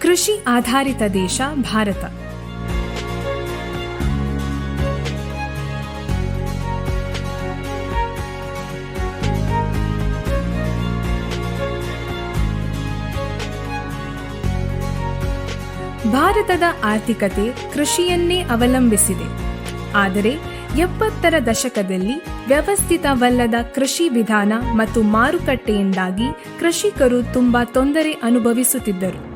ಕೃಷಿ ಆಧಾರಿತ ದೇಶ ಭಾರತ. ಭಾರತದ ಆರ್ಥಿಕತೆ ಕೃಷಿಯನ್ನೇ ಅವಲಂಬಿಸಿದೆ. ಆದರೆ ಎಪ್ಪತ್ತರ ದಶಕದಲ್ಲಿ ವ್ಯವಸ್ಥಿತವಲ್ಲದ ಕೃಷಿ ವಿಧಾನ ಮತ್ತು ಮಾರುಕಟ್ಟೆಯಿಂದಾಗಿ ಕೃಷಿಕರು ತುಂಬಾ ತೊಂದರೆ ಅನುಭವಿಸುತ್ತಿದ್ದರು.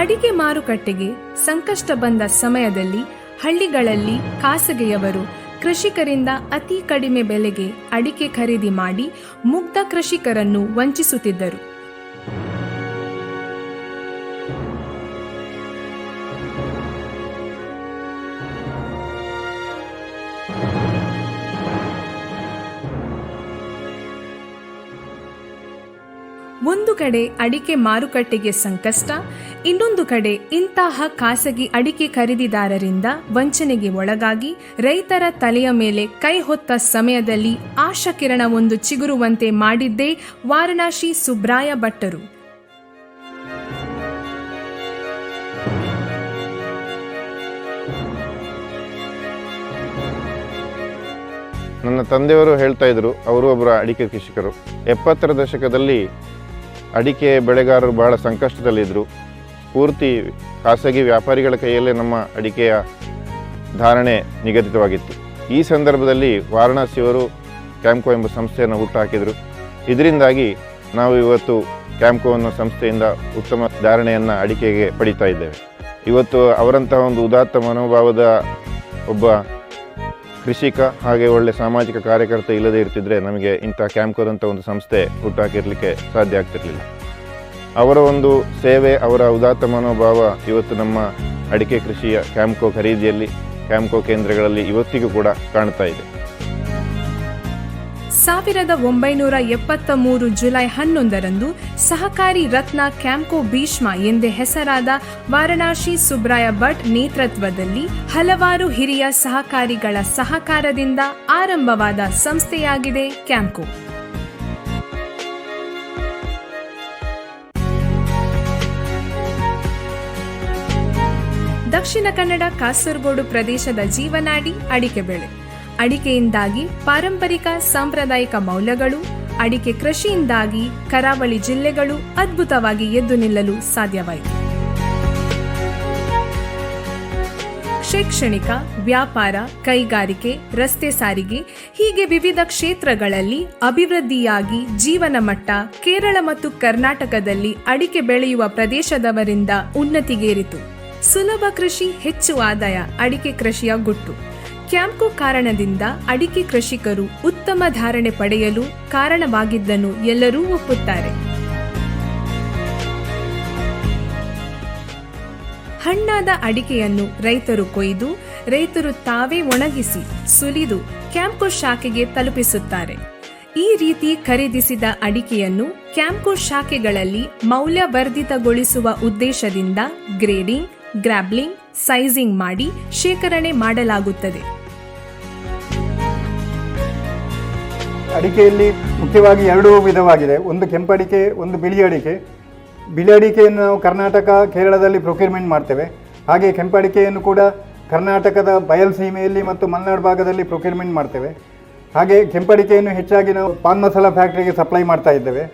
ಅಡಿಕೆ ಮಾರುಕಟ್ಟೆಗೆ ಸಂಕಷ್ಟ ಬಂದ ಸಮಯದಲ್ಲಿ ಹಳ್ಳಿಗಳಲ್ಲಿ ಖಾಸಗಿಯವರು ಕೃಷಿಕರಿಂದ ಅತಿ ಕಡಿಮೆ ಬೆಲೆಗೆ ಅಡಿಕೆ ಖರೀದಿ ಮಾಡಿ ಮುಗ್ಧ ಕೃಷಿಕರನ್ನು ವಂಚಿಸುತ್ತಿದ್ದರು. ಕಡೆ ಅಡಿಕೆ ಮಾರುಕಟ್ಟೆಗೆ ಸಂಕಷ್ಟ. ಇನ್ನೊಂದು ಕಡೆ ಇಂತಹ ಖಾಸಗಿ ಅಡಿಕೆ ಖರೀದಿದಾರರಿಂದ ವಂಚನೆಗೆ ಒಳಗಾಗಿ ರೈತರ ತಲೆಯ ಮೇಲೆ ಕೈ ಹೊತ್ತ ಸಮಯದಲ್ಲಿ ಆಶಾಕಿರಣವೊಂದು ಚಿಗುರುವಂತೆ ಮಾಡಿದ್ದೇ ವಾರಣಾಸಿ ಸುಬ್ರಾಯ ಭಟ್ಟರು. ನನ್ನ ತಂದೆಯವರು ಹೇಳ್ತಾ ಇದ್ರು, ಅವರು ಒಬ್ಬರು ಅಡಿಕೆ ಕೃಷಿಕರು. ಎಪ್ಪತ್ತರ ದಶಕದಲ್ಲಿ ಅಡಿಕೆ ಬೆಳೆಗಾರರು ಬಹಳ ಸಂಕಷ್ಟದಲ್ಲಿದ್ದರು ಪೂರ್ತಿ ಖಾಸಗಿ ವ್ಯಾಪಾರಿಗಳ ಕೈಯಲ್ಲೇ ನಮ್ಮ ಅಡಿಕೆಯ ಧಾರಣೆ ನಿಗದಿತವಾಗಿತ್ತು. ಈ ಸಂದರ್ಭದಲ್ಲಿ ವಾರಣಾಸಿಯವರು ಕ್ಯಾಂಪ್ಕೋ ಎಂಬ ಸಂಸ್ಥೆಯನ್ನು ಹುಟ್ಟುಹಾಕಿದರು ಇದರಿಂದಾಗಿ ನಾವು ಇವತ್ತು ಕ್ಯಾಂಪ್ಕೋ ಅನ್ನೋ ಸಂಸ್ಥೆಯಿಂದ ಉತ್ತಮ ಧಾರಣೆಯನ್ನು ಅಡಿಕೆಗೆ ಪಡಿತಾ ಇದ್ದೇವೆ. ಇವತ್ತು ಅವರಂತಹ ಒಂದು ಉದಾತ್ತ ಮನೋಭಾವದ ಒಬ್ಬ ಕೃಷಿಕ ಹಾಗೆ ಒಳ್ಳೆ ಸಾಮಾಜಿಕ ಕಾರ್ಯಕರ್ತ ಇಲ್ಲದೆ ಇರ್ತಿದ್ರೆ ನಮಗೆ ಇಂಥ ಕ್ಯಾಂಪ್ಕೋದಂಥ ಒಂದು ಸಂಸ್ಥೆ ಹುಟ್ಟಾಕಿರಲಿಕ್ಕೆ ಸಾಧ್ಯ ಆಗ್ತಿರ್ಲಿಲ್ಲ. ಅವರ ಒಂದು ಸೇವೆ, ಅವರ ಉದಾತ್ತ ಮನೋಭಾವ ಇವತ್ತು ನಮ್ಮ ಅಡಿಕೆ ಕೃಷಿಯ ಕ್ಯಾಂಪ್ಕೋ ಖರೀದಿಯಲ್ಲಿ ಕ್ಯಾಂಪ್ಕೋ ಕೇಂದ್ರಗಳಲ್ಲಿ ಇವತ್ತಿಗೂ ಕೂಡ ಕಾಣ್ತಾ ಇದೆ. ಸಾವಿರದ ಒಂಬೈನೂರ ಎಪ್ಪತ್ತ ಮೂರು ಜುಲೈ ಹನ್ನೊಂದರಂದು ಸಹಕಾರಿ ರತ್ನ ಕ್ಯಾಂಕೋ ಭೀಷ್ಮ ಎಂದೇ ಹೆಸರಾದ ವಾರಣಾಸಿ ಸುಬ್ರಾಯ ಭಟ್ ನೇತೃತ್ವದಲ್ಲಿ ಹಲವಾರು ಹಿರಿಯ ಸಹಕಾರಿಗಳ ಸಹಕಾರದಿಂದ ಆರಂಭವಾದ ಸಂಸ್ಥೆಯಾಗಿದೆ ಕ್ಯಾಂಕೋ. ದಕ್ಷಿಣ ಕನ್ನಡ ಕಾಸರಗೋಡು ಪ್ರದೇಶದ ಜೀವನಾಡಿ ಅಡಿಕೆ ಬೆಳೆ. ಅಡಿಕೆಯಿಂದಾಗಿ ಪಾರಂಪರಿಕ ಸಾಂಪ್ರದಾಯಿಕ ಮೌಲ್ಯಗಳು, ಅಡಿಕೆ ಕೃಷಿಯಿಂದಾಗಿ ಕರಾವಳಿ ಜಿಲ್ಲೆಗಳು ಅದ್ಭುತವಾಗಿ ಎದ್ದು ನಿಲ್ಲಲು ಸಾಧ್ಯವಾಯಿತು. ಶೈಕ್ಷಣಿಕ, ವ್ಯಾಪಾರ, ಕೈಗಾರಿಕೆ, ರಸ್ತೆ ಸಾರಿಗೆ ಹೀಗೆ ವಿವಿಧ ಕ್ಷೇತ್ರಗಳಲ್ಲಿ ಅಭಿವೃದ್ಧಿಯಾಗಿ ಜೀವನ ಮಟ್ಟ ಕೇರಳ ಮತ್ತು ಕರ್ನಾಟಕದಲ್ಲಿ ಅಡಿಕೆ ಬೆಳೆಯುವ ಪ್ರದೇಶದವರಿಂದ ಉನ್ನತಿಗೇರಿತು. ಸುಲಭ ಕೃಷಿ ಹೆಚ್ಚು ಆದಾಯ, ಅಡಿಕೆ ಕೃಷಿಯ ಗುಟ್ಟು. ಕ್ಯಾಂಪ್ಕೋ ಕಾರಣದಿಂದ ಅಡಿಕೆ ಕೃಷಿಕರು ಉತ್ತಮ ಧಾರಣೆ ಪಡೆಯಲು ಕಾರಣವಾಗಿದ್ದನ್ನು ಎಲ್ಲರೂ ಒಪ್ಪುತ್ತಾರೆ. ಹಣ್ಣಾದ ಅಡಿಕೆಯನ್ನು ರೈತರು ಕೊಯ್ದು, ರೈತರು ತಾವೇ ಒಣಗಿಸಿ, ಸುಲಿದು ಕ್ಯಾಂಪ್ಕೋ ಶಾಖೆಗೆ ತಲುಪಿಸುತ್ತಾರೆ. ಈ ರೀತಿ ಖರೀದಿಸಿದ ಅಡಿಕೆಯನ್ನು ಕ್ಯಾಂಪ್ಕೋ ಶಾಖೆಗಳಲ್ಲಿ ಮೌಲ್ಯವರ್ಧಿತಗೊಳಿಸುವ ಉದ್ದೇಶದಿಂದ ಗ್ರೇಡಿಂಗ್ ಗ್ರಾಬ್ಲಿಂಗ್ ಸೈಜಿಂಗ್ ಮಾಡಿ ಶೇಖರಣೆ ಮಾಡಲಾಗುತ್ತದೆ. ಅಡಿಕೆಯಲ್ಲಿ ಮುಖ್ಯವಾಗಿ ಎರಡು ವಿಧವಾಗಿದೆ. ಒಂದು ಕೆಂಪಡಿಕೆ, ಒಂದು ಬಿಳಿ ಅಡಿಕೆ. ಬಿಳಿ ಅಡಿಕೆಯನ್ನು ನಾವು ಕರ್ನಾಟಕ, ಕೇರಳದಲ್ಲಿ ಪ್ರೊಕ್ಯೂರ್ಮೆಂಟ್ ಮಾಡ್ತೇವೆ. ಹಾಗೆ ಕೆಂಪಡಿಕೆಯನ್ನು ಕೂಡ ಕರ್ನಾಟಕದ ಬಯಲ್ಸೀಮೆಯಲ್ಲಿ ಮತ್ತು ಮಲೆನಾಡು ಭಾಗದಲ್ಲಿ ಪ್ರೊಕ್ಯೂರ್ಮೆಂಟ್ ಮಾಡ್ತೇವೆ. ಹಾಗೆ ಕೆಂಪಡಿಕೆಯನ್ನು ಹೆಚ್ಚಾಗಿ ನಾವು ಪಾನ್ ಮಸಾಲ ಫ್ಯಾಕ್ಟ್ರಿಗೆ ಸಪ್ಲೈ ಮಾಡ್ತಾ ಇದ್ದೇವೆ.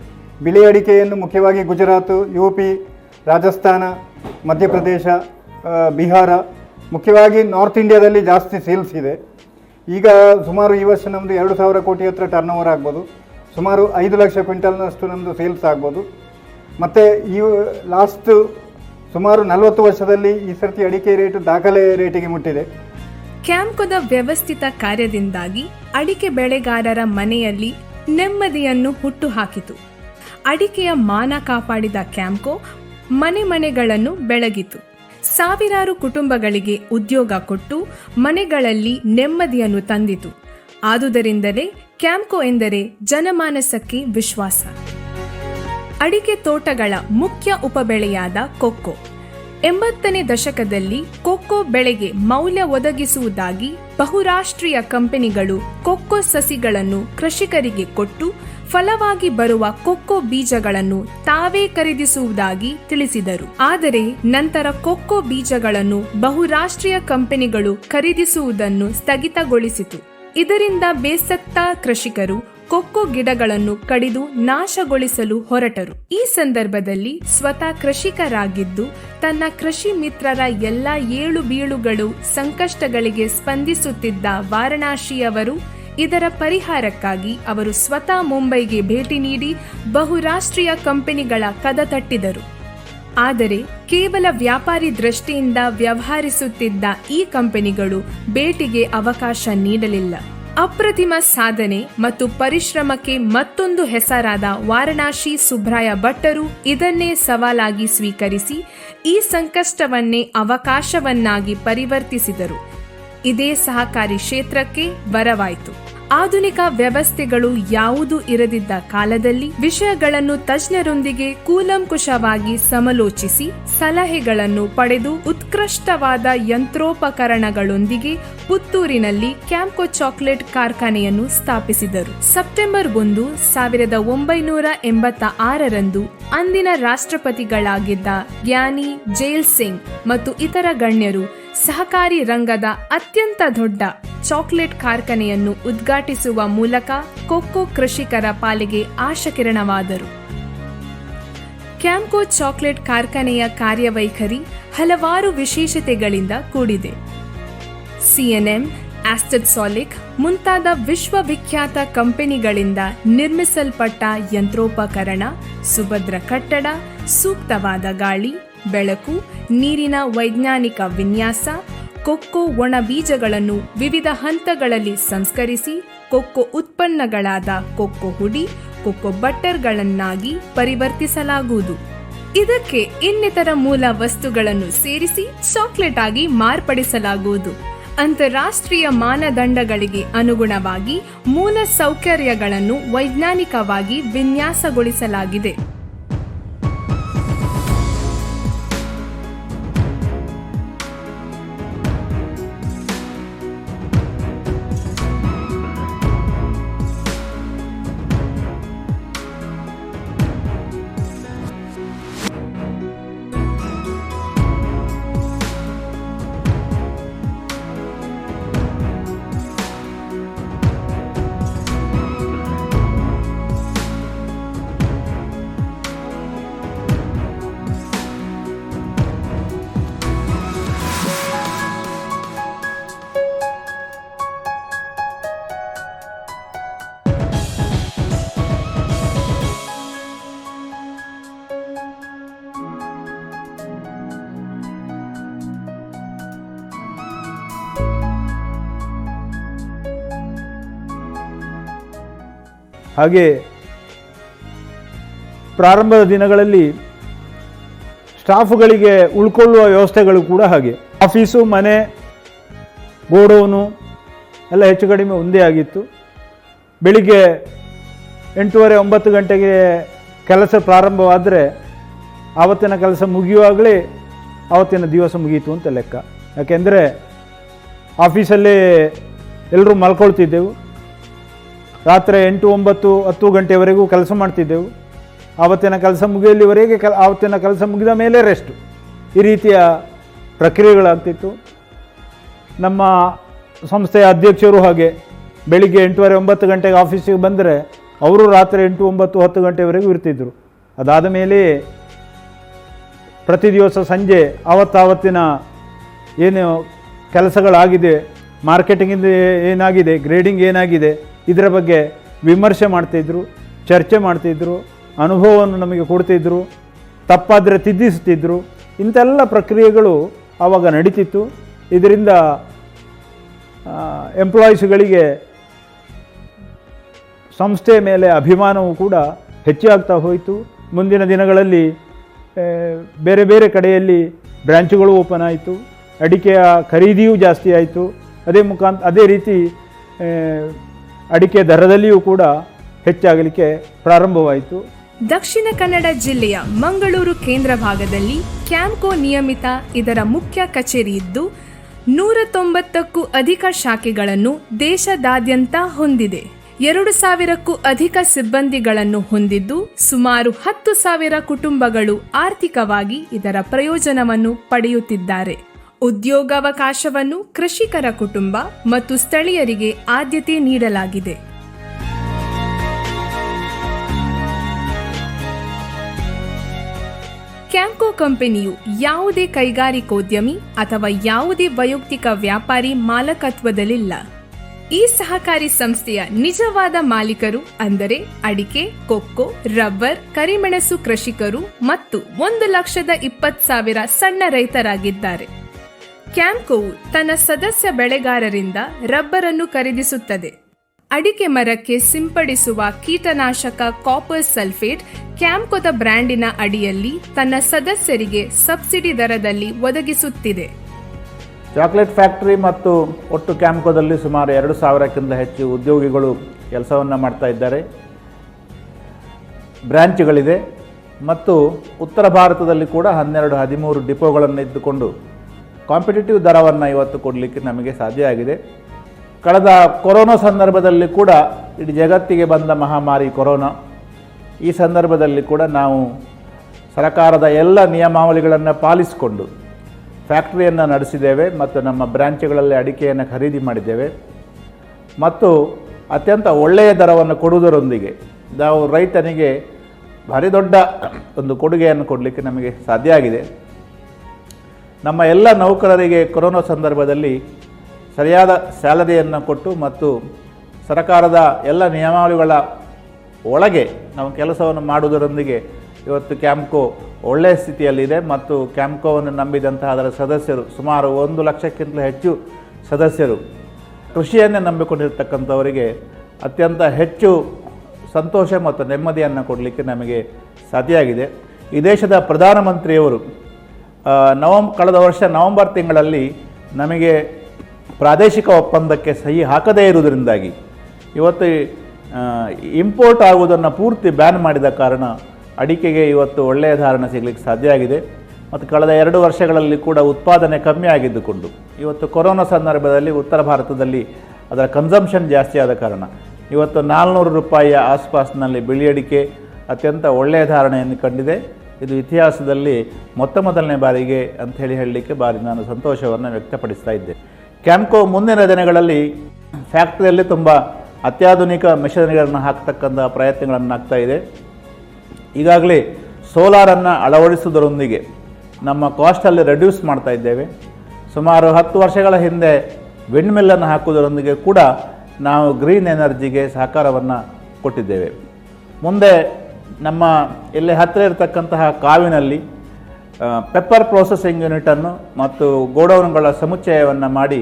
ಬಿಳಿ ಅಡಿಕೆಯನ್ನು ಮುಖ್ಯವಾಗಿ ಗುಜರಾತು ಯು ಪಿ ರಾಜಸ್ಥಾನ, ಮಧ್ಯಪ್ರದೇಶ ಬಿಹಾರ, ಮುಖ್ಯವಾಗಿ ನಾರ್ತ್ ಇಂಡಿಯಾದಲ್ಲಿ ಜಾಸ್ತಿ ಸೇಲ್ಸ್ ಇದೆ. ಈಗ ಸುಮಾರು ಈ ವರ್ಷ ನಮ್ಮದು ಎರಡು ಸಾವಿರ ಕೋಟಿ ಹತ್ರ ಟರ್ನ್ ಓವರ್ ಆಗ್ಬೋದು. ಸುಮಾರು ಐದು ಲಕ್ಷ ಕ್ವಿಂಟಲ್ನಷ್ಟು ನಮ್ಮದು ಸೇಲ್ಸ್ ಆಗ್ಬೋದು. ಮತ್ತು ಈ ಲಾಸ್ಟ್ ಸುಮಾರು ನಲವತ್ತು ವರ್ಷದಲ್ಲಿ ಈ ಸರ್ತಿ ಅಡಿಕೆ ರೇಟ್ ದಾಖಲೆ ರೇಟಿಗೆ ಮುಟ್ಟಿದೆ. ಕ್ಯಾಂಪ್ಕೋದ ವ್ಯವಸ್ಥಿತ ಕಾರ್ಯದಿಂದಾಗಿ ಅಡಿಕೆ ಬೆಳೆಗಾರರ ಮನೆಯಲ್ಲಿ ನೆಮ್ಮದಿಯನ್ನು ಹುಟ್ಟು ಹಾಕಿತು ಅಡಿಕೆಯ ಮಾನ ಕಾಪಾಡಿದ ಕ್ಯಾಂಪ್ಕೋ ಮನೆ ಮನೆಗಳನ್ನು ಬೆಳಗಿತು. ಸಾವಿರಾರು ಕುಟುಂಬಗಳಿಗೆ ಉದ್ಯೋಗ ಕೊಟ್ಟು ಮನೆಗಳಲ್ಲಿ ನೆಮ್ಮದಿಯನ್ನು ತಂದಿತು. ಆದುದರಿಂದಲೇ ಕ್ಯಾಂಪ್ಕೋ ಎಂದರೆ ಜನಮಾನಸಕ್ಕೆ ವಿಶ್ವಾಸ. ಅಡಿಕೆ ತೋಟಗಳ ಮುಖ್ಯ ಉಪಬೆಳೆಯಾದ ಕೊಕ್ಕೋ. ಎಂಬತ್ತನೇ ದಶಕದಲ್ಲಿ ಕೊಕ್ಕೋ ಬೆಳೆಗೆ ಮೌಲ್ಯ ಒದಗಿಸುವುದಾಗಿ ಬಹುರಾಷ್ಟ್ರೀಯ ಕಂಪನಿಗಳು ಕೊಕ್ಕೋ ಸಸಿಗಳನ್ನು ಕೃಷಿಕರಿಗೆ ಕೊಟ್ಟು ಫಲವಾಗಿ ಬರುವ ಕೊಕ್ಕೋ ಬೀಜಗಳನ್ನು ತಾವೇ ಖರೀದಿಸುವುದಾಗಿ ತಿಳಿಸಿದರು. ಆದರೆ ನಂತರ ಕೊಕ್ಕೋ ಬೀಜಗಳನ್ನು ಬಹುರಾಷ್ಟ್ರೀಯ ಕಂಪನಿಗಳು ಖರೀದಿಸುವುದನ್ನು ಸ್ಥಗಿತಗೊಳಿಸಿತು. ಇದರಿಂದ ಬೇಸತ್ತ ಕೃಷಿಕರು ಕೊಕ್ಕೋ ಗಿಡಗಳನ್ನು ಕಡಿದು ನಾಶಗೊಳಿಸಲು ಹೊರಟರು. ಈ ಸಂದರ್ಭದಲ್ಲಿ ಸ್ವತಃ ಕೃಷಿಕರಾಗಿದ್ದು, ತನ್ನ ಕೃಷಿ ಮಿತ್ರರ ಎಲ್ಲ ಏಳು ಬೀಳುಗಳು ಸಂಕಷ್ಟಗಳಿಗೆ ಸ್ಪಂದಿಸುತ್ತಿದ್ದ ವಾರಣಾಸಿಯವರು ಇದರ ಪರಿಹಾರಕ್ಕಾಗಿ ಅವರು ಸ್ವತಃ ಮುಂಬೈಗೆ ಭೇಟಿ ನೀಡಿ ಬಹುರಾಷ್ಟ್ರೀಯ ಕಂಪನಿಗಳ ಕದ ತಟ್ಟಿದರು. ಆದರೆ ಕೇವಲ ವ್ಯಾಪಾರಿ ದೃಷ್ಟಿಯಿಂದ ವ್ಯವಹರಿಸುತ್ತಿದ್ದ ಈ ಕಂಪನಿಗಳು ಭೇಟಿಗೆ ಅವಕಾಶ ನೀಡಲಿಲ್ಲ. ಅಪ್ರತಿಮ ಸಾಧನೆ ಮತ್ತು ಪರಿಶ್ರಮಕ್ಕೆ ಮತ್ತೊಂದು ಹೆಸರಾದ ವಾರಣಾಸಿ ಸುಬ್ರಾಯ ಭಟ್ಟರು ಇದನ್ನೇ ಸವಾಲಾಗಿ ಸ್ವೀಕರಿಸಿ ಈ ಸಂಕಷ್ಟವನ್ನೇ ಅವಕಾಶವನ್ನಾಗಿ ಪರಿವರ್ತಿಸಿದರು. ಇದೇ ಸಹಕಾರಿ ಕ್ಷೇತ್ರಕ್ಕೆ ವರವಾಯಿತು. ಆಧುನಿಕ ವ್ಯವಸ್ಥೆಗಳು ಯಾವುದು ಇರದಿದ್ದ ಕಾಲದಲ್ಲಿ ವಿಷಯಗಳನ್ನು ತಜ್ಞರೊಂದಿಗೆ ಕೂಲಂಕುಷವಾಗಿ ಸಮಲೋಚಿಸಿ ಸಲಹೆಗಳನ್ನು ಪಡೆದು ಉತ್ಕೃಷ್ಟವಾದ ಯಂತ್ರೋಪಕರಣಗಳೊಂದಿಗೆ ಪುತ್ತೂರಿನಲ್ಲಿ ಕ್ಯಾಂಪ್ಕೋ ಚಾಕ್ಲೇಟ್ ಕಾರ್ಖಾನೆಯನ್ನು ಸ್ಥಾಪಿಸಿದರು. ಸೆಪ್ಟೆಂಬರ್ ಒಂದು, ಸಾವಿರದ ಒಂಬೈನೂರ ಎಂಬತ್ತ ಆರರಂದು ಅಂದಿನ ರಾಷ್ಟ್ರಪತಿಗಳಾಗಿದ್ದ ಜ್ಞಾನಿ ಜೈಲ್ ಸಿಂಗ್ ಮತ್ತು ಇತರ ಗಣ್ಯರು ಸಹಕಾರಿ ರಂಗದ ಅತ್ಯಂತ ದೊಡ್ಡ ಚಾಕ್ಲೇಟ್ ಕಾರ್ಖಾನೆಯನ್ನು ಉದ್ಘಾಟಿಸುವ ಮೂಲಕ ಕೊಕ್ಕೋ ಕೃಷಿಕರ ಪಾಲಿಗೆ ಆಶಕಿರಣವಾದರು ಕ್ಯಾಂಕೋ ಚಾಕ್ಲೇಟ್ ಕಾರ್ಖಾನೆಯ ಕಾರ್ಯವೈಖರಿ ಹಲವಾರು ವಿಶೇಷತೆಗಳಿಂದ ಕೂಡಿದೆ. ಸಿಎನ್ಎಂ ಆಸ್ಟೆಡ್ ಸಾಲಿಕ್ ಮುಂತಾದ ವಿಶ್ವವಿಖ್ಯಾತ ಕಂಪನಿಗಳಿಂದ ನಿರ್ಮಿಸಲ್ಪಟ್ಟ ಯಂತ್ರೋಪಕರಣ, ಸುಭದ್ರ ಕಟ್ಟಡ, ಸೂಕ್ತವಾದ ಗಾಳಿ ಬೆಳಕು, ನೀರಿನ ವೈಜ್ಞಾನಿಕ ವಿನ್ಯಾಸ, ಕೊಕ್ಕೋ ಒಣ ಬೀಜಗಳನ್ನು ವಿವಿಧ ಹಂತಗಳಲ್ಲಿ ಸಂಸ್ಕರಿಸಿ ಕೊಕ್ಕೋ ಉತ್ಪನ್ನಗಳಾದ ಕೊಕ್ಕೋ ಹುಡಿ, ಕೊಕ್ಕೋ ಬಟ್ಟರ್ಗಳನ್ನಾಗಿ ಪರಿವರ್ತಿಸಲಾಗುವುದು. ಇದಕ್ಕೆ ಇನ್ನಿತರ ಮೂಲ ವಸ್ತುಗಳನ್ನು ಸೇರಿಸಿ ಚಾಕ್ಲೇಟ್ ಆಗಿ ಮಾರ್ಪಡಿಸಲಾಗುವುದು. ಅಂತಾರಾಷ್ಟ್ರೀಯ ಮಾನದಂಡಗಳಿಗೆ ಅನುಗುಣವಾಗಿ ಮೂಲ ಸೌಕರ್ಯಗಳನ್ನು ವೈಜ್ಞಾನಿಕವಾಗಿ ವಿನ್ಯಾಸಗೊಳಿಸಲಾಗಿದೆ. ಹಾಗೆ ಪ್ರಾರಂಭದ ದಿನಗಳಲ್ಲಿ ಸ್ಟಾಫ್ಗಳಿಗೆ ಉಳ್ಕೊಳ್ಳುವ ವ್ಯವಸ್ಥೆಗಳು ಕೂಡ ಹಾಗೆ. ಆಫೀಸು, ಮನೆ ಗೋಡೌನು ಎಲ್ಲ ಹೆಚ್ಚು ಕಡಿಮೆ ಒಂದೇ ಆಗಿತ್ತು. ಬೆಳಿಗ್ಗೆ ಎಂಟೂವರೆ, ಒಂಬತ್ತು ಗಂಟೆಗೆ ಕೆಲಸ ಪ್ರಾರಂಭವಾದರೆ ಆವತ್ತಿನ ಕೆಲಸ ಮುಗಿಯುವಾಗಲೇ ಆವತ್ತಿನ ದಿವಸ ಮುಗಿಯಿತು ಅಂತ ಲೆಕ್ಕ. ಯಾಕೆಂದರೆ ಆಫೀಸಲ್ಲಿ ಎಲ್ಲರೂ ಮಲ್ಕೊಳ್ತಿದ್ದೆವು. ರಾತ್ರಿ ಎಂಟು ಒಂಬತ್ತು ಹತ್ತು ಗಂಟೆವರೆಗೂ ಕೆಲಸ ಮಾಡ್ತಿದ್ದೆವು. ಆವತ್ತಿನ ಕೆಲಸ ಮುಗಿಯಲಿವರೆಗೆ ಕೆಲ, ಆವತ್ತಿನ ಕೆಲಸ ಮುಗಿದ ಮೇಲೆ ರೆಸ್ಟು ಈ ರೀತಿಯ ಪ್ರಕ್ರಿಯೆಗಳಾಗ್ತಿತ್ತು. ನಮ್ಮ ಸಂಸ್ಥೆಯ ಅಧ್ಯಕ್ಷರು ಹಾಗೆ ಬೆಳಿಗ್ಗೆ ಎಂಟೂವರೆ ಒಂಬತ್ತು ಗಂಟೆಗೆ ಆಫೀಸಿಗೆ ಬಂದರೆ ಅವರು ರಾತ್ರಿ ಎಂಟು ಒಂಬತ್ತು ಹತ್ತು ಗಂಟೆವರೆಗೂ ಇರ್ತಿದ್ದರು ಅದಾದ ಮೇಲೆ ಪ್ರತಿ ದಿವಸ ಸಂಜೆ ಆವತ್ತಾವತ್ತಿನ ಏನು ಕೆಲಸಗಳಾಗಿದೆ ಮಾರ್ಕೆಟಿಂಗಿಂದ ಏನಾಗಿದೆ ಗ್ರೇಡಿಂಗ್ ಏನಾಗಿದೆ ಇದರ ಬಗ್ಗೆ ವಿಮರ್ಶೆ ಮಾಡ್ತಿದ್ರು ಚರ್ಚೆ ಮಾಡ್ತಿದ್ರು ಅನುಭವವನ್ನು ನಮಗೆ ಕೊಡ್ತಿದ್ರು ತಪ್ಪಾದರೆ ತಿದ್ದಿಸ್ತಿದ್ರು ಇಂಥೆಲ್ಲ ಪ್ರಕ್ರಿಯೆಗಳು ಆವಾಗ ನಡೀತಿತ್ತು. ಇದರಿಂದ ಎಂಪ್ಲಾಯೀಸ್ಗಳಿಗೆ ಸಂಸ್ಥೆಯ ಮೇಲೆ ಅಭಿಮಾನವೂ ಕೂಡ ಹೆಚ್ಚಾಗ್ತಾ ಹೋಯಿತು. ಮುಂದಿನ ದಿನಗಳಲ್ಲಿ ಬೇರೆ ಬೇರೆ ಕಡೆಯಲ್ಲಿ ಬ್ರ್ಯಾಂಚುಗಳು ಓಪನ್ ಆಯಿತು. ಅಡಿಕೆಯ ಖರೀದಿಯೂ ಜಾಸ್ತಿ ಆಯಿತು. ಅದೇ ಮುಖಾಂತ ಅದೇ ರೀತಿ ಅಡಿಕೆ ದರದಲ್ಲಿಯೂ ಕೂಡ ಹೆಚ್ಚಾಗಲಿಕ್ಕೆ ಪ್ರಾರಂಭವಾಯಿತು. ದಕ್ಷಿಣ ಕನ್ನಡ ಜಿಲ್ಲೆಯ ಮಂಗಳೂರು ಕೇಂದ್ರ ಭಾಗದಲ್ಲಿ ಕ್ಯಾಂಪ್ಕೋ ನಿಯಮಿತ ಇದರ ಮುಖ್ಯ ಕಚೇರಿ ಇದ್ದು ನೂರ ತೊಂಬತ್ತಕ್ಕೂ ಅಧಿಕ ಶಾಖೆಗಳನ್ನು ದೇಶದಾದ್ಯಂತ ಹೊಂದಿದೆ. ಎರಡು ಸಾವಿರಕ್ಕೂ ಅಧಿಕ ಸಿಬ್ಬಂದಿಗಳನ್ನು ಹೊಂದಿದ್ದು, ಸುಮಾರು ಹತ್ತು ಸಾವಿರ ಕುಟುಂಬಗಳು ಆರ್ಥಿಕವಾಗಿ ಇದರ ಪ್ರಯೋಜನವನ್ನು ಪಡೆಯುತ್ತಿದ್ದಾರೆ. ಉದ್ಯೋಗಾವಕಾಶವನ್ನು ಕೃಷಿಕರ ಕುಟುಂಬ ಮತ್ತು ಸ್ಥಳೀಯರಿಗೆ ಆದ್ಯತೆ ನೀಡಲಾಗಿದೆ. ಕ್ಯಾಂಕೋ ಕಂಪನಿಯು ಯಾವುದೇ ಕೈಗಾರಿಕೋದ್ಯಮಿ ಅಥವಾ ಯಾವುದೇ ವೈಯಕ್ತಿಕ ವ್ಯಾಪಾರಿ ಮಾಲಕತ್ವದಲ್ಲಿಲ್ಲ. ಈ ಸಹಕಾರಿ ಸಂಸ್ಥೆಯ ನಿಜವಾದ ಮಾಲೀಕರು ಅಂದರೆ ಅಡಿಕೆ, ಕೊಕ್ಕೋ, ರಬ್ಬರ್, ಕರಿಮೆಣಸು ಕೃಷಿಕರು ಮತ್ತು ಒಂದು ಲಕ್ಷದ ಇಪ್ಪತ್ತು ಸಾವಿರ ಸಣ್ಣ ರೈತರಾಗಿದ್ದಾರೆ. ಕ್ಯಾಂಕೋವು ತನ್ನ ಸದಸ್ಯ ಬೆಳೆಗಾರರಿಂದ ರಬ್ಬರನ್ನು ಖರೀದಿಸುತ್ತದೆ. ಅಡಿಕೆ ಮರಕ್ಕೆ ಸಿಂಪಡಿಸುವ ಕೀಟನಾಶಕ ಕಾಪರ್ ಸಲ್ಫೇಟ್ ಕ್ಯಾಂಕೋದ ಬ್ರ್ಯಾಂಡಿನ ಅಡಿಯಲ್ಲಿ ತನ್ನ ಸದಸ್ಯರಿಗೆ ಸಬ್ಸಿಡಿ ದರದಲ್ಲಿ ಒದಗಿಸುತ್ತಿದೆ. ಚಾಕ್ಲೇಟ್ ಫ್ಯಾಕ್ಟರಿ ಮತ್ತು ಒಟ್ಟು ಕ್ಯಾಂಪ್ಕೋದಲ್ಲಿ ಸುಮಾರು ಎರಡು ಸಾವಿರಕ್ಕಿಂತ ಹೆಚ್ಚು ಉದ್ಯೋಗಿಗಳು ಕೆಲಸವನ್ನು ಮಾಡ್ತಾ ಇದ್ದಾರೆ. ಬ್ರ್ಯಾಂಚ್ಗಳಿದೆ ಮತ್ತು ಉತ್ತರ ಭಾರತದಲ್ಲಿ ಕೂಡ ಹನ್ನೆರಡು ಹದಿಮೂರು ಡಿಪೋಗಳನ್ನು ಇದ್ದುಕೊಂಡು ಕಾಂಪಿಟೇಟಿವ್ ದರವನ್ನು ಇವತ್ತು ಕೊಡಲಿಕ್ಕೆ ನಮಗೆ ಸಾಧ್ಯ ಆಗಿದೆ. ಕಳೆದ ಕೊರೋನಾ ಸಂದರ್ಭದಲ್ಲಿ ಕೂಡ ಇಡೀ ಜಗತ್ತಿಗೆ ಬಂದ ಮಹಾಮಾರಿ ಕೊರೋನಾ. ಈ ಸಂದರ್ಭದಲ್ಲಿ ಕೂಡ ನಾವು ಸರ್ಕಾರದ ಎಲ್ಲ ನಿಯಮಾವಳಿಗಳನ್ನು ಪಾಲಿಸಿಕೊಂಡು ಫ್ಯಾಕ್ಟ್ರಿಯನ್ನು ನಡೆಸಿದ್ದೇವೆ ಮತ್ತು ನಮ್ಮ ಬ್ರ್ಯಾಂಚ್ಗಳಲ್ಲಿ ಅಡಿಕೆಯನ್ನು ಖರೀದಿ ಮಾಡಿದ್ದೇವೆ. ಮತ್ತು ಅತ್ಯಂತ ಒಳ್ಳೆಯ ದರವನ್ನು ಕೊಡುವುದರೊಂದಿಗೆ ನಾವು ರೈತನಿಗೆ ಭಾರಿ ದೊಡ್ಡ ಒಂದು ಕೊಡುಗೆಯನ್ನು ಕೊಡಲಿಕ್ಕೆ ನಮಗೆ ಸಾಧ್ಯ ಆಗಿದೆ. ನಮ್ಮ ಎಲ್ಲ ನೌಕರರಿಗೆ ಕೊರೋನಾ ಸಂದರ್ಭದಲ್ಲಿ ಸರಿಯಾದ ಸ್ಯಾಲರಿಯನ್ನು ಕೊಟ್ಟು ಮತ್ತು ಸರ್ಕಾರದ ಎಲ್ಲ ನಿಯಮಾವಳಿಗಳ ಒಳಗೆ ನಾವು ಕೆಲಸವನ್ನು ಮಾಡುವುದರೊಂದಿಗೆ ಇವತ್ತು ಕ್ಯಾಂಪ್ಕೋ ಒಳ್ಳೆಯ ಸ್ಥಿತಿಯಲ್ಲಿದೆ ಮತ್ತು ಕ್ಯಾಂಪ್ಕೋವನ್ನು ನಂಬಿದಂತಹ ಅದರ ಸದಸ್ಯರು ಸುಮಾರು ಒಂದು ಲಕ್ಷಕ್ಕಿಂತ ಹೆಚ್ಚು ಸದಸ್ಯರು ಕೃಷಿಯನ್ನೇ ನಂಬಿಕೊಂಡಿರ್ತಕ್ಕಂಥವರಿಗೆ ಅತ್ಯಂತ ಹೆಚ್ಚು ಸಂತೋಷ ಮತ್ತು ನೆಮ್ಮದಿಯನ್ನು ಕೊಡಲಿಕ್ಕೆ ನಮಗೆ ಸಾಧ್ಯ ಆಗಿದೆ. ಈ ದೇಶದ ಪ್ರಧಾನಮಂತ್ರಿಯವರು ನವಂಬ್ ಕಳೆದ ವರ್ಷ ನವೆಂಬರ್ ತಿಂಗಳಲ್ಲಿ ನಮಗೆ ಪ್ರಾದೇಶಿಕ ಒಪ್ಪಂದಕ್ಕೆ ಸಹಿ ಹಾಕದೇ ಇರುವುದರಿಂದಾಗಿ ಇವತ್ತು ಇಂಪೋರ್ಟ್ ಆಗುವುದನ್ನು ಪೂರ್ತಿ ಬ್ಯಾನ್ ಮಾಡಿದ ಕಾರಣ ಅಡಿಕೆಗೆ ಇವತ್ತು ಒಳ್ಳೆಯ ಧಾರಣೆ ಸಿಗಲಿಕ್ಕೆ ಸಾಧ್ಯ ಆಗಿದೆ. ಮತ್ತು ಕಳೆದ ಎರಡು ವರ್ಷಗಳಲ್ಲಿ ಕೂಡ ಉತ್ಪಾದನೆ ಕಮ್ಮಿ ಆಗಿದ್ದುಕೊಂಡು ಇವತ್ತು ಕೊರೋನಾ ಸಂದರ್ಭದಲ್ಲಿ ಉತ್ತರ ಭಾರತದಲ್ಲಿ ಅದರ ಕನ್ಸಂಪ್ಷನ್ ಜಾಸ್ತಿ ಆದ ಕಾರಣ ಇವತ್ತು ನಾಲ್ನೂರು ರೂಪಾಯಿಯ ಆಸ್ಪಾಸ್ನಲ್ಲಿ ಬಿಳಿ ಅಡಿಕೆ ಅತ್ಯಂತ ಒಳ್ಳೆಯ ಧಾರಣೆಯನ್ನು ಕಂಡಿದೆ. ಇದು ಇತಿಹಾಸದಲ್ಲಿ ಮೊತ್ತ ಮೊದಲನೇ ಬಾರಿಗೆ ಅಂಥೇಳಿ ಹೇಳಲಿಕ್ಕೆ ಬಾರಿ ನಾನು ಸಂತೋಷವನ್ನು ವ್ಯಕ್ತಪಡಿಸ್ತಾ ಇದ್ದೆ. ಕ್ಯಾಂಪ್ಕೋ ಮುಂದಿನ ದಿನಗಳಲ್ಲಿ ಫ್ಯಾಕ್ಟ್ರಿಯಲ್ಲಿ ತುಂಬ ಅತ್ಯಾಧುನಿಕ ಮೆಷಿನರಿಗಳನ್ನು ಹಾಕ್ತಕ್ಕಂಥ ಪ್ರಯತ್ನಗಳನ್ನು ಆಗ್ತಾ ಇದೆ. ಈಗಾಗಲೇ ಸೋಲಾರನ್ನು ಅಳವಡಿಸುವುದರೊಂದಿಗೆ ನಮ್ಮ ಕಾಸ್ಟಲ್ಲಿ ರೆಡ್ಯೂಸ್ ಮಾಡ್ತಾ ಇದ್ದೇವೆ. ಸುಮಾರು ಹತ್ತು ವರ್ಷಗಳ ಹಿಂದೆ ವಿಂಡ್ ಮಿಲ್ಲನ್ನು ಹಾಕುವುದರೊಂದಿಗೆ ಕೂಡ ನಾವು ಗ್ರೀನ್ ಎನರ್ಜಿಗೆ ಸಹಕಾರವನ್ನು ಕೊಟ್ಟಿದ್ದೇವೆ. ಮುಂದೆ ನಮ್ಮ ಇಲ್ಲಿ ಹತ್ತಿರ ಇರತಕ್ಕಂತಹ ಕಾವಿನಲ್ಲಿ ಪೆಪ್ಪರ್ ಪ್ರೊಸೆಸಿಂಗ್ ಯೂನಿಟನ್ನು ಮತ್ತು ಗೋಡೌನ್ಗಳ ಸಮುಚ್ಚಯವನ್ನು ಮಾಡಿ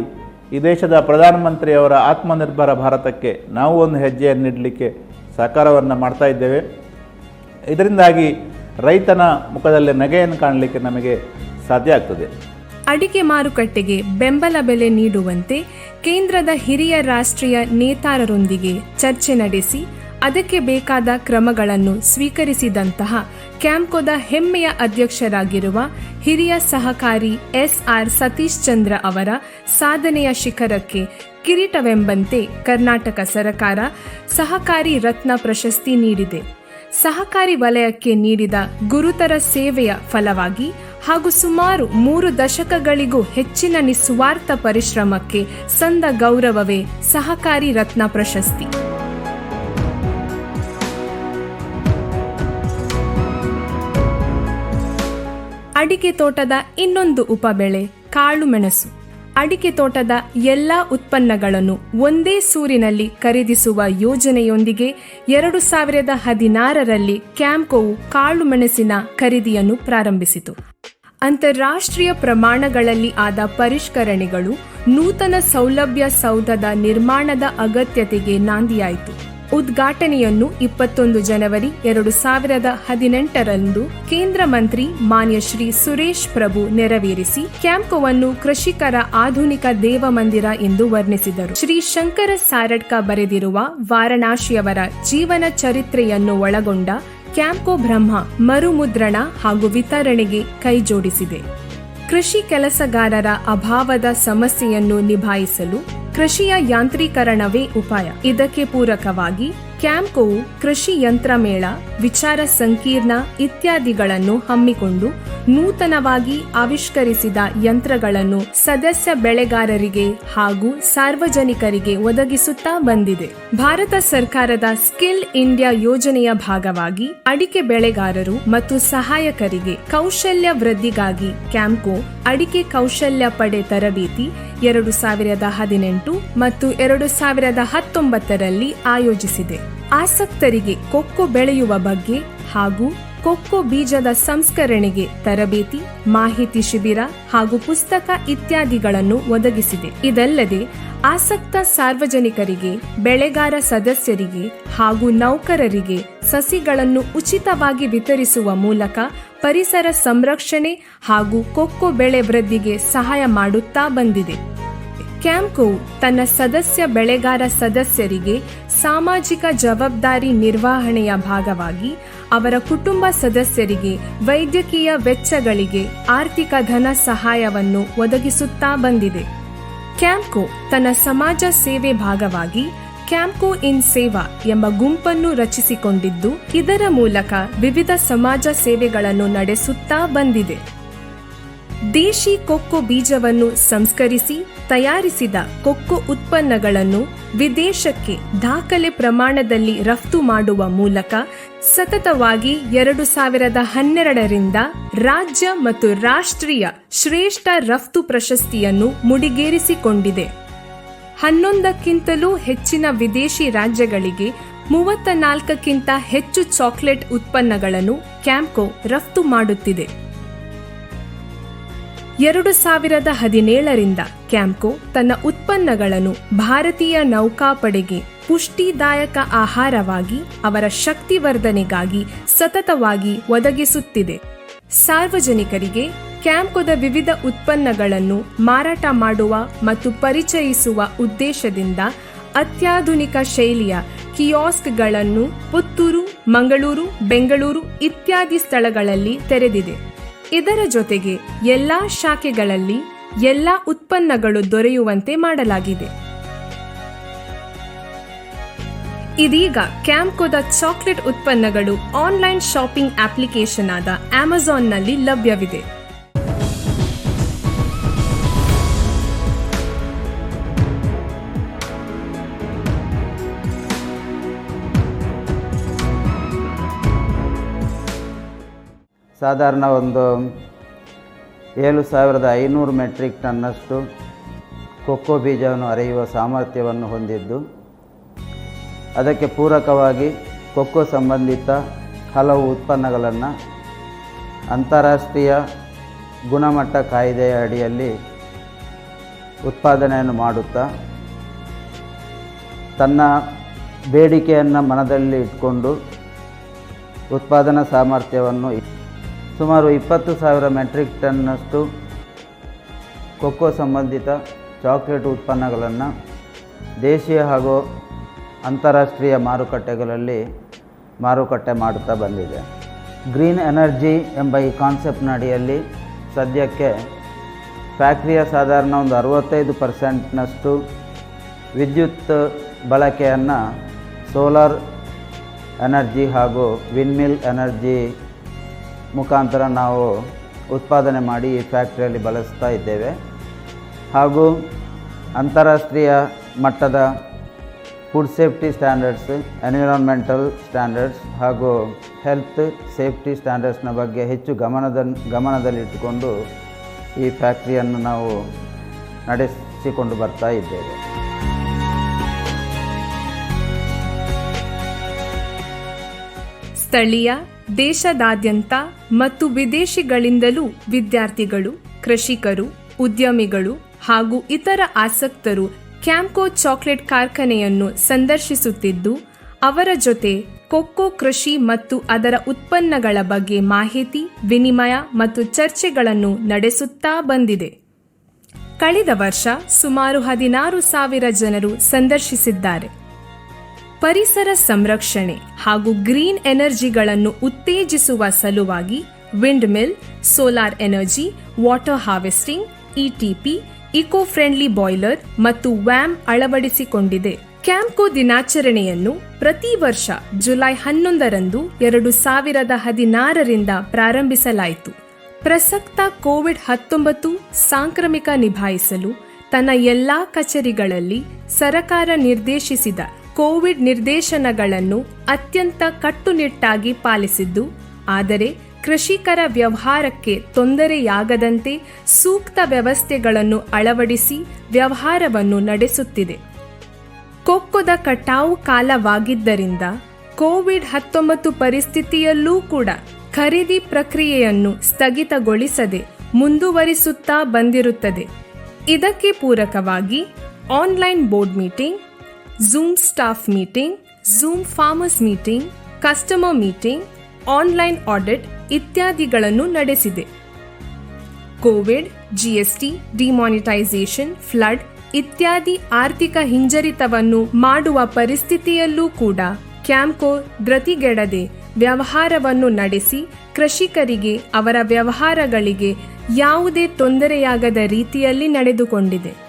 ಈ ದೇಶದ ಪ್ರಧಾನಮಂತ್ರಿಯವರ ಆತ್ಮನಿರ್ಭರ ಭಾರತಕ್ಕೆ ನಾವು ಒಂದು ಹೆಜ್ಜೆಯನ್ನು ನೀಡಲಿಕ್ಕೆ ಸಹಕಾರವನ್ನು ಮಾಡ್ತಾ ಇದ್ದೇವೆ. ಇದರಿಂದಾಗಿ ರೈತನ ಮುಖದಲ್ಲಿ ನಗೆಯನ್ನು ಕಾಣಲಿಕ್ಕೆ ನಮಗೆ ಸಾಧ್ಯ ಆಗ್ತದೆ. ಅಡಿಕೆ ಮಾರುಕಟ್ಟೆಗೆ ಬೆಂಬಲ ಬೆಲೆ ನೀಡುವಂತೆ ಕೇಂದ್ರದ ಹಿರಿಯ ರಾಷ್ಟ್ರೀಯ ನೇತಾರರೊಂದಿಗೆ ಚರ್ಚೆ ನಡೆಸಿ ಅದಕ್ಕೆ ಬೇಕಾದ ಕ್ರಮಗಳನ್ನು ಸ್ವೀಕರಿಸಿದಂತಹ ಕ್ಯಾಂಪ್ಕೋದ ಹೆಮ್ಮೆಯ ಅಧ್ಯಕ್ಷರಾಗಿರುವ ಹಿರಿಯ ಸಹಕಾರಿ ಎಸ್ ಆರ್ ಸತೀಶ್ ಚಂದ್ರ ಅವರ ಸಾಧನೆಯ ಶಿಖರಕ್ಕೆ ಕಿರೀಟವೆಂಬಂತೆ ಕರ್ನಾಟಕ ಸರಕಾರ ಸಹಕಾರಿ ರತ್ನ ಪ್ರಶಸ್ತಿ ನೀಡಿದೆ. ಸಹಕಾರಿ ವಲಯಕ್ಕೆ ನೀಡಿದ ಗುರುತರ ಸೇವೆಯ ಫಲವಾಗಿ ಹಾಗೂ ಸುಮಾರು ಮೂರು ದಶಕಗಳಿಗೂ ಹೆಚ್ಚಿನ ನಿಸ್ವಾರ್ಥ ಪರಿಶ್ರಮಕ್ಕೆ ಸಂದ ಗೌರವವೇ ಸಹಕಾರಿ ರತ್ನ ಪ್ರಶಸ್ತಿ. ಅಡಿಕೆ ತೋಟದ ಇನ್ನೊಂದು ಉಪಬೆಳೆ, ಕಾಳು ಮೆಣಸು. ಅಡಿಕೆ ತೋಟದ ಎಲ್ಲ ಉತ್ಪನ್ನಗಳನ್ನು ಒಂದೇ ಸೂರಿನಲ್ಲಿ ಖರೀದಿಸುವ ಯೋಜನೆಯೊಂದಿಗೆ ಎರಡು ಸಾವಿರದ ಹದಿನಾರರಲ್ಲಿ ಕ್ಯಾಂಪ್ಕೋವು ಕಾಳು ಮೆಣಸಿನ ಖರೀದಿಯನ್ನು ಪ್ರಾರಂಭಿಸಿತು. ಅಂತಾರಾಷ್ಟ್ರೀಯ ಪ್ರಮಾಣಗಳಲ್ಲಿ ಆದ ಪರಿಷ್ಕರಣೆಗಳು ನೂತನ ಸೌಲಭ್ಯ ಸೌಧದ ನಿರ್ಮಾಣದ ಅಗತ್ಯತೆಗೆ ನಾಂದಿಯಾಯಿತು. ಉದ್ಘಾಟನೆಯನ್ನು ಇಪ್ಪತ್ತೊಂದು ಜನವರಿ ಎರಡು ಸಾವಿರದ ಹದಿನೆಂಟರಂದು ಕೇಂದ್ರ ಮಂತ್ರಿ ಮಾನ್ಯ ಶ್ರೀ ಸುರೇಶ್ ಪ್ರಭು ನೆರವೇರಿಸಿ ಕ್ಯಾಂಪ್ಕೋವನ್ನು ಕೃಷಿಕರ ಆಧುನಿಕ ದೇವಮಂದಿರ ಎಂದು ವರ್ಣಿಸಿದರು. ಶ್ರೀ ಶಂಕರ ಸಾರಡ್ಕ ಬರೆದಿರುವ ವಾರಣಾಸಿಯವರ ಜೀವನ ಚರಿತ್ರೆಯನ್ನು ಒಳಗೊಂಡ ಕ್ಯಾಂಪ್ಕೋ ಬ್ರಹ್ಮ ಮರುಮುದ್ರಣ ಹಾಗೂ ವಿತರಣೆಗೆ ಕೈಜೋಡಿಸಿದೆ. ಕೃಷಿ ಕೆಲಸಗಾರರ ಅಭಾವದ ಸಮಸ್ಯೆಯನ್ನು ನಿಭಾಯಿಸಲು ಕೃಷಿಯ ಯಾಂತ್ರೀಕರಣವೇ ಉಪಾಯ. ಇದಕ್ಕೆ ಪೂರಕವಾಗಿ ಕ್ಯಾಂಪ್ಕೋವು ಕೃಷಿ ಯಂತ್ರ ಮೇಳ ವಿಚಾರ ಸಂಕೀರ್ಣ ಇತ್ಯಾದಿಗಳನ್ನು ಹಮ್ಮಿಕೊಂಡು ನೂತನವಾಗಿ ಆವಿಷ್ಕರಿಸಿದ ಯಂತ್ರಗಳನ್ನು ಸದಸ್ಯ ಬೆಳೆಗಾರರಿಗೆ ಹಾಗೂ ಸಾರ್ವಜನಿಕರಿಗೆ ಒದಗಿಸುತ್ತಾ ಬಂದಿದೆ. ಭಾರತ ಸರ್ಕಾರದ ಸ್ಕಿಲ್ ಇಂಡಿಯಾ ಯೋಜನೆಯ ಭಾಗವಾಗಿ ಅಡಿಕೆ ಬೆಳೆಗಾರರು ಮತ್ತು ಸಹಾಯಕರಿಗೆ ಕೌಶಲ್ಯ ವೃದ್ಧಿಗಾಗಿ ಕ್ಯಾಂಪ್ಕೋ ಅಡಿಕೆ ಕೌಶಲ್ಯ ಪಡೆ ತರಬೇತಿ ಎರಡು ಸಾವಿರದ ಹದಿನೆಂಟು ಮತ್ತು ಎರಡು ಸಾವಿರದ ಹತ್ತೊಂಬತ್ತರಲ್ಲಿ ಆಯೋಜಿಸಿದೆ. ಆಸಕ್ತರಿಗೆ ಕೊಕ್ಕೋ ಬೆಳೆಯುವ ಬಗ್ಗೆ ಹಾಗೂ ಕೊಕ್ಕೋ ಬೀಜದ ಸಂಸ್ಕರಣೆಗೆ ತರಬೇತಿ, ಮಾಹಿತಿ ಶಿಬಿರ ಹಾಗೂ ಪುಸ್ತಕ ಇತ್ಯಾದಿಗಳನ್ನು ಒದಗಿಸಿದೆ. ಇದಲ್ಲದೆ, ಆಸಕ್ತ ಸಾರ್ವಜನಿಕರಿಗೆ, ಬೆಳೆಗಾರ ಸದಸ್ಯರಿಗೆ ಹಾಗೂ ನೌಕರರಿಗೆ ಸಸಿಗಳನ್ನು ಉಚಿತವಾಗಿ ವಿತರಿಸುವ ಮೂಲಕ ಪರಿಸರ ಸಂರಕ್ಷಣೆ ಹಾಗೂ ಕೊಕ್ಕೋ ಬೆಳೆ ವೃದ್ಧಿಗೆ ಸಹಾಯ ಮಾಡುತ್ತಾ ಬಂದಿದೆ. ಕ್ಯಾಂಪ್ಕೋವು ತನ್ನ ಸದಸ್ಯ ಬೆಳೆಗಾರ ಸದಸ್ಯರಿಗೆ ಸಾಮಾಜಿಕ ಜವಾಬ್ದಾರಿ ನಿರ್ವಹಣೆಯ ಭಾಗವಾಗಿ ಅವರ ಕುಟುಂಬ ಸದಸ್ಯರಿಗೆ, ವೈದ್ಯಕೀಯ ವೆಚ್ಚಗಳಿಗೆ ಆರ್ಥಿಕ ಧನ ಸಹಾಯವನ್ನು ಒದಗಿಸುತ್ತಾ ಬಂದಿದೆ. ಕ್ಯಾಂಪ್ಕೋ ತನ್ನ ಸಮಾಜ ಸೇವೆ ಭಾಗವಾಗಿ ಕ್ಯಾಂಪ್ಕೋ ಇನ್ ಸೇವಾ ಎಂಬ ಗುಂಪನ್ನು ರಚಿಸಿಕೊಂಡಿದ್ದು, ಇದರ ಮೂಲಕ ವಿವಿಧ ಸಮಾಜ ಸೇವೆಗಳನ್ನು ನಡೆಸುತ್ತಾ ಬಂದಿದೆ. ದೇಶಿ ಕೊಕ್ಕೋ ಬೀಜವನ್ನು ಸಂಸ್ಕರಿಸಿ ತಯಾರಿಸಿದ ಕೊಕ್ಕೋ ಉತ್ಪನ್ನಗಳನ್ನು ವಿದೇಶಕ್ಕೆ ದಾಖಲೆ ಪ್ರಮಾಣದಲ್ಲಿ ರಫ್ತು ಮಾಡುವ ಮೂಲಕ ಸತತವಾಗಿ ಎರಡು ಸಾವಿರದ ಹನ್ನೆರಡರಿಂದ ರಾಜ್ಯ ಮತ್ತು ರಾಷ್ಟ್ರೀಯ ಶ್ರೇಷ್ಠ ರಫ್ತು ಪ್ರಶಸ್ತಿಯನ್ನು ಮುಡಿಗೇರಿಸಿಕೊಂಡಿದೆ. ಹನ್ನೊಂದಕ್ಕಿಂತಲೂ ಹೆಚ್ಚಿನ ವಿದೇಶಿ ರಾಜ್ಯಗಳಿಗೆ ಮೂವತ್ತ ನಾಲ್ಕಕ್ಕಿಂತ ಹೆಚ್ಚು ಚಾಕ್ಲೇಟ್ ಉತ್ಪನ್ನಗಳನ್ನು ಕ್ಯಾಂಪ್ಕೋ ರಫ್ತು ಮಾಡುತ್ತಿದೆ. ಎರಡು ಸಾವಿರದ ಹದಿನೇಳರಿಂದ ಕ್ಯಾಂಪ್ಕೋ ತನ್ನ ಉತ್ಪನ್ನಗಳನ್ನು ಭಾರತೀಯ ನೌಕಾಪಡೆಗೆ ಪುಷ್ಟಿದಾಯಕ ಆಹಾರವಾಗಿ ಅವರ ಶಕ್ತಿವರ್ಧನೆಗಾಗಿ ಸತತವಾಗಿ ಒದಗಿಸುತ್ತಿದೆ. ಸಾರ್ವಜನಿಕರಿಗೆ ಕ್ಯಾಂಪ್ಕೋದ ವಿವಿಧ ಉತ್ಪನ್ನಗಳನ್ನು ಮಾರಾಟ ಮಾಡುವ ಮತ್ತು ಪರಿಚಯಿಸುವ ಉದ್ದೇಶದಿಂದ ಅತ್ಯಾಧುನಿಕ ಶೈಲಿಯ ಕಿಯಾಸ್ಕ್ಗಳನ್ನು ಪುತ್ತೂರು, ಮಂಗಳೂರು, ಬೆಂಗಳೂರು ಇತ್ಯಾದಿ ಸ್ಥಳಗಳಲ್ಲಿ ತೆರೆದಿದೆ. ಇದರ ಜೊತೆಗೆ ಎಲ್ಲಾ ಶಾಖೆಗಳಲ್ಲಿ ಎಲ್ಲಾ ಉತ್ಪನ್ನಗಳು ದೊರೆಯುವಂತೆ ಮಾಡಲಾಗಿದೆ. ಇದೀಗ ಕ್ಯಾಂಪ್ಕೋದ ಚಾಕ್ಲೇಟ್ ಉತ್ಪನ್ನಗಳು ಆನ್ಲೈನ್ ಶಾಪಿಂಗ್ ಅಪ್ಲಿಕೇಶನ್ ಆದ ಅಮೆಜಾನ್ನಲ್ಲಿ ಲಭ್ಯವಿದೆ. ಸಾಧಾರಣ ಒಂದು ಏಳು ಸಾವಿರದ ಐನೂರು ಮೆಟ್ರಿಕ್ ಟನ್ನಷ್ಟು ಕೊಕ್ಕೋ ಬೀಜವನ್ನು ಅರೆಯುವ ಸಾಮರ್ಥ್ಯವನ್ನು ಹೊಂದಿದ್ದು, ಅದಕ್ಕೆ ಪೂರಕವಾಗಿ ಕೊಕ್ಕೋ ಸಂಬಂಧಿತ ಹಲವು ಉತ್ಪನ್ನಗಳನ್ನು ಅಂತಾರಾಷ್ಟ್ರೀಯ ಗುಣಮಟ್ಟ ಕಾಯ್ದೆಯ ಅಡಿಯಲ್ಲಿ ಉತ್ಪಾದನೆಯನ್ನು ಮಾಡುತ್ತಾ, ತನ್ನ ಬೇಡಿಕೆಯನ್ನು ಮನದಲ್ಲಿ ಇಟ್ಕೊಂಡು ಉತ್ಪಾದನಾ ಸಾಮರ್ಥ್ಯವನ್ನು ಸುಮಾರು ಇಪ್ಪತ್ತು ಸಾವಿರ ಮೆಟ್ರಿಕ್ ಟನ್ನಷ್ಟು ಕೊಕ್ಕೋ ಸಂಬಂಧಿತ ಚಾಕ್ಲೇಟ್ ಉತ್ಪನ್ನಗಳನ್ನು ದೇಶೀಯ ಹಾಗೂ ಅಂತಾರಾಷ್ಟ್ರೀಯ ಮಾರುಕಟ್ಟೆಗಳಲ್ಲಿ ಮಾರುಕಟ್ಟೆ ಮಾಡುತ್ತಾ ಬಂದಿದೆ. ಗ್ರೀನ್ ಎನರ್ಜಿ ಎಂಬ ಈ ಕಾನ್ಸೆಪ್ಟ್ನ ಅಡಿಯಲ್ಲಿ ಸದ್ಯಕ್ಕೆ ಫ್ಯಾಕ್ಟ್ರಿಯ ಸಾಧಾರಣ ಒಂದು ಅರವತ್ತೈದು ಪರ್ಸೆಂಟ್ನಷ್ಟು ವಿದ್ಯುತ್ ಬಳಕೆಯನ್ನು ಸೋಲಾರ್ ಎನರ್ಜಿ ಹಾಗೂ ವಿನ್ಮಿಲ್ ಎನರ್ಜಿ ಮುಖಾಂತರ ನಾವು ಉತ್ಪಾದನೆ ಮಾಡಿ ಈ ಫ್ಯಾಕ್ಟ್ರಿಯಲ್ಲಿ ಬಳಸ್ತಾ ಇದ್ದೇವೆ. ಹಾಗೂ ಅಂತಾರಾಷ್ಟ್ರೀಯ ಮಟ್ಟದ food safety standards environmental standards ಹಾಗೂ ಹೆಲ್ತ್ ಸೇಫ್ಟಿ ಸ್ಟ್ಯಾಂಡರ್ಡ್ಸ್ನ ಬಗ್ಗೆ ಹೆಚ್ಚು ಗಮನದ, ಗಮನದಲ್ಲಿಟ್ಟುಕೊಂಡು ಈ ಫ್ಯಾಕ್ಟ್ರಿಯನ್ನು ನಾವು ನಡೆಸಿಕೊಂಡು ಬರ್ತಾ ಇದ್ದೇವೆ. ಸ್ಥಳೀಯ ದೇಶದಾದ್ಯಂತ ಮತ್ತು ವಿದೇಶಿಗಳಿಂದಲೂ ವಿದ್ಯಾರ್ಥಿಗಳು, ಕೃಷಿಕರು, ಉದ್ಯಮಿಗಳು ಹಾಗೂ ಇತರ ಆಸಕ್ತರು ಕ್ಯಾಂಕೋ ಚಾಕ್ಲೇಟ್ ಕಾರ್ಖಾನೆಯನ್ನು ಸಂದರ್ಶಿಸುತ್ತಿದ್ದು, ಅವರ ಜೊತೆ ಕೊಕ್ಕೋ ಕೃಷಿ ಮತ್ತು ಅದರ ಉತ್ಪನ್ನಗಳ ಬಗ್ಗೆ ಮಾಹಿತಿ, ವಿನಿಮಯ ಮತ್ತು ಚರ್ಚೆಗಳನ್ನು ನಡೆಸುತ್ತಾ ಬಂದಿದೆ. ಕಳೆದ ವರ್ಷ ಸುಮಾರು ಹದಿನಾರು ಸಾವಿರ ಜನರು ಸಂದರ್ಶಿಸಿದ್ದಾರೆ. ಪರಿಸರ ಸಂರಕ್ಷಣೆ ಹಾಗೂ ಗ್ರೀನ್ ಎನರ್ಜಿಗಳನ್ನು ಉತ್ತೇಜಿಸುವ ಸಲುವಾಗಿ wind mill solar energy water harvesting ETP eco friendly boiler ಮತ್ತು ವ್ಯಾಮ್ ಅಳವಡಿಸಿಕೊಂಡಿದೆ. ಕ್ಯಾಂಪ್ಕೋ ದಿನಾಚರಣೆಯನ್ನು ಪ್ರತಿ ವರ್ಷ ಜುಲೈ ಹನ್ನೊಂದರಂದು ಎರಡು ಸಾವಿರದ ಹದಿನಾರರಿಂದ ಪ್ರಾರಂಭಿಸಲಾಯಿತು. ಪ್ರಸಕ್ತ ಕೋವಿಡ್ ಹತ್ತೊಂಬತ್ತು ಸಾಂಕ್ರಾಮಿಕ ನಿಭಾಯಿಸಲು ತನ್ನ ಎಲ್ಲಾ ಕಚೇರಿಗಳಲ್ಲಿ ಸರಕಾರ ನಿರ್ದೇಶಿಸಿದ ಕೋವಿಡ್ ನಿರ್ದೇಶನಗಳನ್ನು ಅತ್ಯಂತ ಕಟ್ಟುನಿಟ್ಟಾಗಿ ಪಾಲಿಸಿದ್ದು, ಆದರೆ ಕೃಷಿಕರ ವ್ಯವಹಾರಕ್ಕೆ ತೊಂದರೆಯಾಗದಂತೆ ಸೂಕ್ತ ವ್ಯವಸ್ಥೆಗಳನ್ನು ಅಳವಡಿಸಿ ವ್ಯವಹಾರವನ್ನು ನಡೆಸುತ್ತಿದೆ. ಕೊಕ್ಕೊದ ಕಟಾವು ಕಾಲವಾಗಿದ್ದರಿಂದ ಕೋವಿಡ್ ಹತ್ತೊಂಬತ್ತು ಪರಿಸ್ಥಿತಿಯಲ್ಲೂ ಕೂಡ ಖರೀದಿ ಪ್ರಕ್ರಿಯೆಯನ್ನು ಸ್ಥಗಿತಗೊಳಿಸದೆ ಮುಂದುವರಿಸುತ್ತಾ ಬಂದಿರುತ್ತದೆ. ಇದಕ್ಕೆ ಪೂರಕವಾಗಿ online board meeting zoom staff meeting zoom farmers meeting customer meeting online audit ಇತ್ಯಾದಿಗಳನ್ನು ನಡೆಸಿದೆ. ಕೋವಿಡ್ ಜಿಎಸ್ಟಿ ಡಿಮಾನಿಟೈಸೇಷನ್ ಫ್ಲಡ್ ಇತ್ಯಾದಿ ಆರ್ಥಿಕ ಹಿಂಜರಿತವನ್ನು ಮಾಡುವ ಪರಿಸ್ಥಿತಿಯಲ್ಲೂ ಕೂಡ ಕ್ಯಾಂಪ್ಕೋ ಧೃತಿಗೆಡದೆ ವ್ಯವಹಾರವನ್ನು ನಡೆಸಿ ಕೃಷಿಕರಿಗೆ ಅವರ ವ್ಯವಹಾರಗಳಿಗೆ ಯಾವುದೇ ತೊಂದರೆಯಾಗದ ರೀತಿಯಲ್ಲಿ ನಡೆದುಕೊಂಡಿದೆ.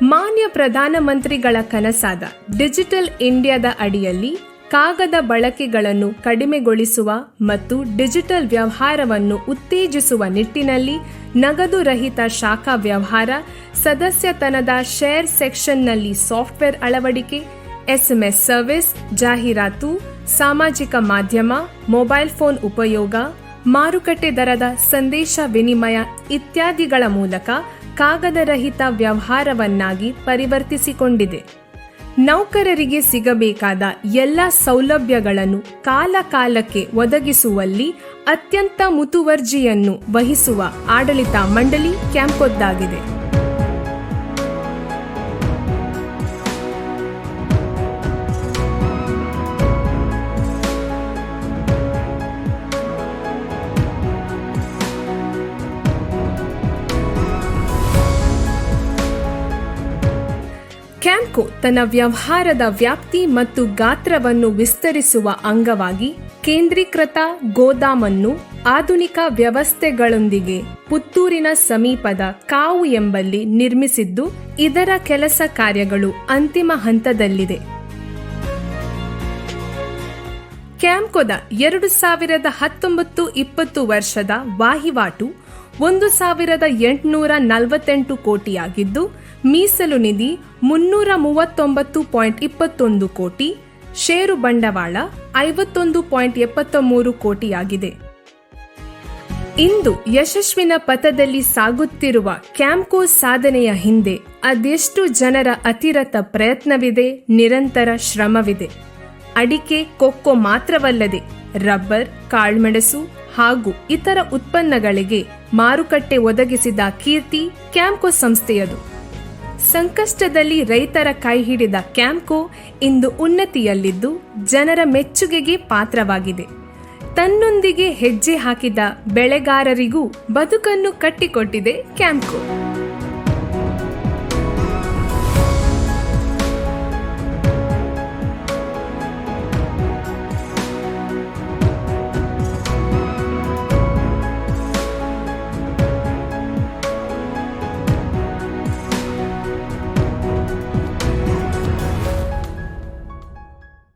ಮಾನ್ಯ ಪ್ರಧಾನಮಂತ್ರಿಗಳ ಕನಸಾದ ಡಿಜಿಟಲ್ ಇಂಡಿಯಾದ ಅಡಿಯಲ್ಲಿ ಕಾಗದ ಬಳಕೆಗಳನ್ನು ಕಡಿಮೆಗೊಳಿಸುವ ಮತ್ತು ಡಿಜಿಟಲ್ ವ್ಯವಹಾರವನ್ನು ಉತ್ತೇಜಿಸುವ ನಿಟ್ಟಿನಲ್ಲಿ ನಗದು ರಹಿತ ಶಾಖಾ ವ್ಯವಹಾರ, ಸದಸ್ಯತನದ ಶೇರ್ ಸೆಕ್ಷನ್ನಲ್ಲಿ ಸಾಫ್ಟ್ವೇರ್ ಅಳವಡಿಕೆ, ಎಸ್ಎಂಎಸ್ ಸರ್ವಿಸ್, ಜಾಹೀರಾತು, ಸಾಮಾಜಿಕ ಮಾಧ್ಯಮ, ಮೊಬೈಲ್ ಫೋನ್ ಉಪಯೋಗ, ಮಾರುಕಟ್ಟೆ ದರದ ಸಂದೇಶ ವಿನಿಮಯ ಇತ್ಯಾದಿಗಳ ಮೂಲಕ ಕಾಗದರಹಿತ ವ್ಯವಹಾರವನ್ನಾಗಿ ಪರಿವರ್ತಿಸಿಕೊಂಡಿದೆ. ನೌಕರರಿಗೆ ಸಿಗಬೇಕಾದ ಎಲ್ಲ ಸೌಲಭ್ಯಗಳನ್ನು ಕಾಲಕಾಲಕ್ಕೆ ಒದಗಿಸುವಲ್ಲಿ ಅತ್ಯಂತ ಮುತುವರ್ಜಿಯನ್ನು ವಹಿಸುವ ಆಡಳಿತ ಮಂಡಳಿ ಕ್ಯಾಂಪೊದ್ದಾಗಿದೆ ತನ್ನ ವ್ಯವಹಾರದ ವ್ಯಾಪ್ತಿ ಮತ್ತು ಗಾತ್ರವನ್ನು ವಿಸ್ತರಿಸುವ ಅಂಗವಾಗಿ ಕೇಂದ್ರೀಕೃತ ಗೋದಾಮನ್ನು ಆಧುನಿಕ ವ್ಯವಸ್ಥೆಗಳೊಂದಿಗೆ ಪುತ್ತೂರಿನ ಸಮೀಪದ ಕಾವು ಎಂಬಲ್ಲಿ ನಿರ್ಮಿಸಿದ್ದು, ಇದರ ಕೆಲಸ ಕಾರ್ಯಗಳು ಅಂತಿಮ ಹಂತದಲ್ಲಿದೆ. ಕ್ಯಾಂಪ್ಕೋದ ಎರಡು ಸಾವಿರದ ಹತ್ತೊಂಬತ್ತು ಇಪ್ಪತ್ತು ವರ್ಷದ ವಹಿವಾಟು ಒಂದು ಸಾವಿರದ ಎಂಟುನೂರ ನಲವತ್ತೆಂಟು ಕೋಟಿಯಾಗಿದ್ದು ಮೀಸಲು ನಿಧಿ ಮುನ್ನೂರ ಮೂವತ್ತೊಂಬತ್ತು ಪಾಯಿಂಟ್ ಇಪ್ಪತ್ತೊಂದು ಕೋಟಿ, ಷೇರು ಬಂಡವಾಳ ಐವತ್ತೊಂದು ಪಾಯಿಂಟ್ ಎಪ್ಪತ್ತ ಮೂರು ಕೋಟಿಯಾಗಿದೆ. ಇಂದು ಯಶಸ್ವಿನ ಪಥದಲ್ಲಿ ಸಾಗುತ್ತಿರುವ ಕ್ಯಾಂಪ್ಕೋ ಸಾಧನೆಯ ಹಿಂದೆ ಅದೆಷ್ಟು ಜನರ ಅತಿರತ ಪ್ರಯತ್ನವಿದೆ ನಿರಂತರ ಶ್ರಮವಿದೆ. ಅಡಿಕೆ, ಕೊಕ್ಕೋ ಮಾತ್ರವಲ್ಲದೆ ರಬ್ಬರ್, ಕಾಳ್ಮೆಣಸು ಹಾಗೂ ಇತರ ಉತ್ಪನ್ನಗಳಿಗೆ ಮಾರುಕಟ್ಟೆ ಒದಗಿಸಿದ ಕೀರ್ತಿ ಕ್ಯಾಂಪ್ಕೋ ಸಂಸ್ಥೆಯದು. ಸಂಕಷ್ಟದಲ್ಲಿ ರೈತರ ಕೈ ಹಿಡಿದ ಕ್ಯಾಂಪ್ಕೋ ಇಂದು ಉನ್ನತಿಯಲ್ಲಿದ್ದು ಜನರ ಮೆಚ್ಚುಗೆಗೆ ಪಾತ್ರವಾಗಿದೆ. ತನ್ನೊಂದಿಗೆ ಹೆಜ್ಜೆ ಹಾಕಿದ ಬೆಳೆಗಾರರಿಗೂ ಬದುಕನ್ನು ಕಟ್ಟಿಕೊಟ್ಟಿದೆ ಕ್ಯಾಂಪ್ಕೋ.